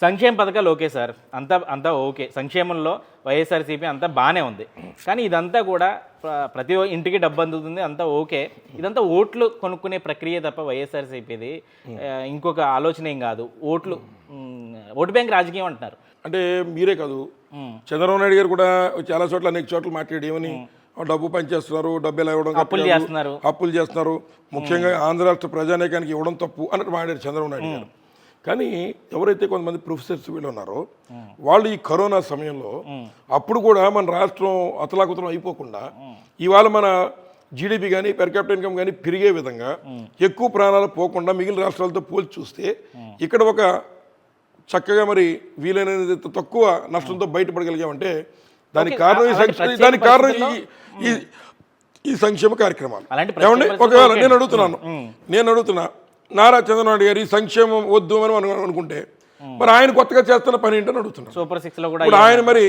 సంక్షేమ పథకాలు okay sir. అంతా అంతా ఓకే. సంక్షేమంలో వైఎస్ఆర్సీపీ అంతా బాగానే ఉంది. కానీ ఇదంతా కూడా ప్ర- ప్రతి ఇంటికి డబ్బు అందుతుంది అంతా ఓకే. ఇదంతా ఓట్లు కొనుక్కునే ప్రక్రియ తప్ప వైఎస్ఆర్సీపీది ఆ, ఇంకొక ఆలోచన ఏం కాదు. ఓట్లు ఓటు బ్యాంక్ రాజకీయం అంటున్నారు. అంటే మీరే కాదు. మ్, చంద్రబాబు నాయుడు గారు కూడా చాలా చోట్ల అనేక చోట్ల మాట్లాడి ఏమని డబ్బు పనిచేస్తున్నారు డబ్బు ఎలా ఇవ్వడం అప్పులు చేస్తున్నారు. అప్పులు చేస్తున్నారు. ముఖ్యంగా ఆంధ్ర రాష్ట్ర ప్రజానేకానికి ఇవ్వడం తప్పు అన్నట్టు మాట్లాడారు చంద్రబాబు నాయుడు గారు. కానీ ఎవరైతే కొంతమంది ప్రొఫెసర్స్ వీళ్ళు ఉన్నారో వాళ్ళు ఈ కరోనా సమయంలో అప్పుడు కూడా మన రాష్ట్రం అతలాకుతలం అయిపోకుండా ఇవాళ మన జీడిపి కానీ పెర్ క్యాపిటల్ ఇన్కమ్ కానీ పెరిగే విధంగా ఎక్కువ ప్రాణాలు పోకుండా మిగిలిన రాష్ట్రాలతో పోల్చి చూస్తే ఇక్కడ ఒక చక్కగా మరి వీలైనంత తక్కువ నష్టంతో బయటపడగలిగామంటే దానికి కారణం దానికి కారణం ఈ ఈ- సంక్షేమ కార్యక్రమాలు. ఏమండి? ఒకవేళ. నేను అడుగుతున్నాను. నేను అడుగుతున్నా. నారా చంద్రబాబు గారి సంక్షేమం వద్దు అని మనం అనుకుంటే మరి ఆయన కొత్తగా చేస్తున్న పని ఏంటని అడుగుతున్నాను సూపర్ సిక్స్లో కూడా ఆయన మరి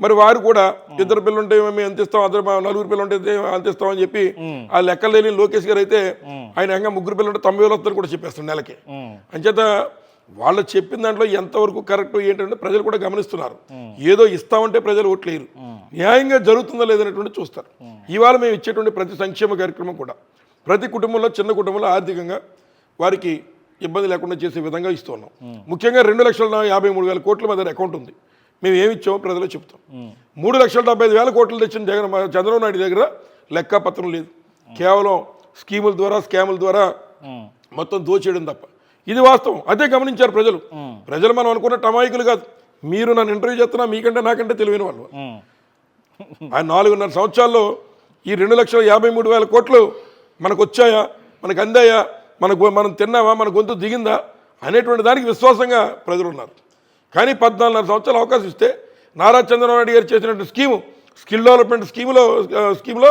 మరి వారు కూడా ఇద్దరు పిల్లలు ఉంటే మేము ఎంత ఇస్తాం అద్దరు నలుగురు పిల్లలు ఉంటే అంత ఇస్తాం అని చెప్పి ఆ లెక్కలు లేని లోకేష్ గారు అయితే ఆయన ఇంకా ముగ్గురు పిల్లలు ఉంటే తొంభై వేలు వస్తుందని కూడా చెప్పేస్తాడు నెలకి. అంచేత వాళ్ళు చెప్పిన దాంట్లో ఎంతవరకు కరెక్ట్ ఏంటంటే ప్రజలు కూడా గమనిస్తున్నారు. ఏదో ఇస్తామంటే ప్రజలు ఓట్లేరు న్యాయంగా జరుగుతుందా లేదనేటువంటి చూస్తారు. ఇవాళ మేము ఇచ్చేటువంటి ప్రతి సంక్షేమ కార్యక్రమం కూడా ప్రతి కుటుంబంలో చిన్న కుటుంబంలో ఆర్థికంగా వారికి ఇబ్బంది లేకుండా చేసే విధంగా ఇస్తున్నాం. ముఖ్యంగా రెండు లక్షల యాభై మూడు వేల కోట్ల మీద అకౌంట్ ఉంది. మేము ఏమి ఇచ్చామో ప్రజలు చెప్తాం. మూడు లక్షల డెబ్బై ఐదు వేల కోట్లు తెచ్చిన జగన్ చంద్రబాబు నాయుడు దగ్గర లెక్క పత్రం లేదు. కేవలం స్కీముల ద్వారా స్కాముల ద్వారా మొత్తం దోచేయడం తప్ప. ఇది వాస్తవం. అదే గమనించారు ప్రజలు. ప్రజలు మనం అనుకున్న టమాయికులు కాదు. మీరు నన్ను ఇంటర్వ్యూ చేస్తున్నా మీకంటే నాకంటే తెలివైన వాళ్ళు. ఆ నాలుగున్నర సంవత్సరాల్లో ఈ రెండు లక్షల యాభై మూడు వేల కోట్లు మనకు వచ్చాయా? మనకు అందాయా? మనకు మనం తిన్నామా మన గొంతు దిగిందా? అనేటువంటి దానికి విశ్వాసంగా ప్రజలు ఉన్నారు కానీ పద్నాలుగున్నర సంవత్సరాలు అవకాశం ఇస్తే నారా చంద్రబాబు నాయుడు గారు చేసినటువంటి స్కీము స్కిల్ డెవలప్మెంట్ స్కీములో స్కీములో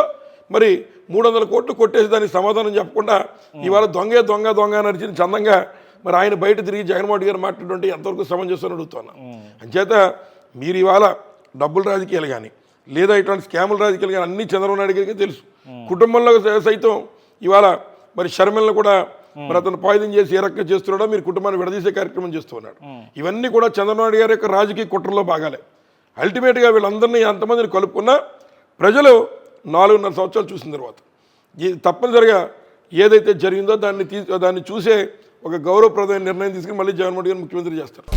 మరి మూడు వందల కోట్లు కొట్టేసి దానికి సమాధానం చెప్పకుండా ఇవాళ దొంగే దొంగ దొంగ నడిచిన చందంగా మరి ఆయన బయట తిరిగి జగన్మోహన్ రెడ్డి గారు మాట్లాడుతుంటే ఎంతవరకు సమంజసం అడుగుతున్నా. అంచేత మీరు ఇవాళ డబ్బుల రాజకీయాలు కానీ లేదా ఇటువంటి స్కాముల రాజకీయాలు కానీ అన్ని చంద్రబాబు నాయుడు గారికి తెలుసు. కుటుంబంలో సైతం ఇవాళ మరి షర్మిలను కూడా మరి అతను పాయిదం చేసి ఏ రకంగా చేస్తున్నాడో మీరు కుటుంబాన్ని విడదీసే కార్యక్రమం చేస్తూ ఉన్నాడు. ఇవన్నీ కూడా చంద్రబాబు గారి యొక్క రాజకీయ కుట్రలో భాగాలే. అల్టిమేట్గా వీళ్ళందరినీ ఎంతమందిని కలుపుకున్నా ప్రజలు నాలుగున్నర సంవత్సరాలు చూసిన తర్వాత తప్పనిసరిగా ఏదైతే జరిగిందో దాన్ని తీ దాన్ని చూసే ఒక గౌరవప్రదమైన నిర్ణయం తీసుకుని మళ్ళీ జగన్మోహన్ గారు ముఖ్యమంత్రి చేస్తారు.